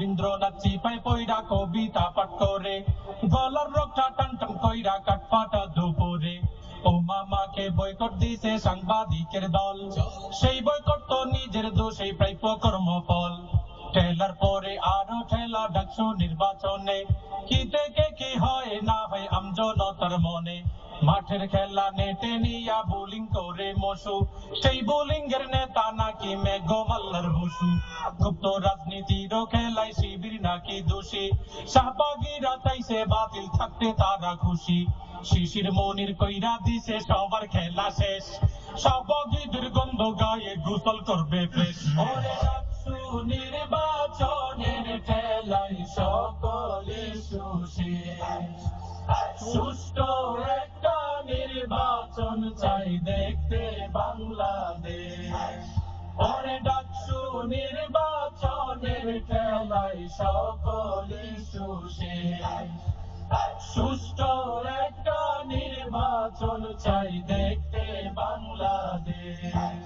রবীন্দ্রনাথ চিপাই পইরা কবিতা পাঠ করে গলার রক্ষা টান টান কইরা কাট ফাটা দুপুরে। ও মামাকে বয়কট দিছে সাংবাদিকের দল। সেই বয়কট তো নিজের দোষেই প্রাপ্য কর্মফল ঠেলার পরে আরও ঠেলা ডাকসু নির্বাচনে। কি থেকে কি হয়, না হয় আমজনতার মনে। মাঠের খেলা নেটে নিয়া বোলিং করে মসু সেই বোলিং এর নেতা নাকি মেঘমাল্লার বসু গুপ্ত রাজনীতির খেলায় শিবির নাকি দোষী? শাহবাগীরা তাইছে বাতিল থাকতে তারা খুশি। শিশির মনির কইরা দিছে, সবার খেলা শেষ। শাহবাগীদের গন্ধ গায়ে গোসল করবে রাখছু নির্বাচনের ঠেলাই সকলে সুষ্ঠু একটা নির্বাচন চাই দেখতে বাংলাদেশ। নির্বাচনের খেলাই সকলি সুষে সুষ্ঠ একটা নির্বাচন চাই দেখতে বাংলাদেশ।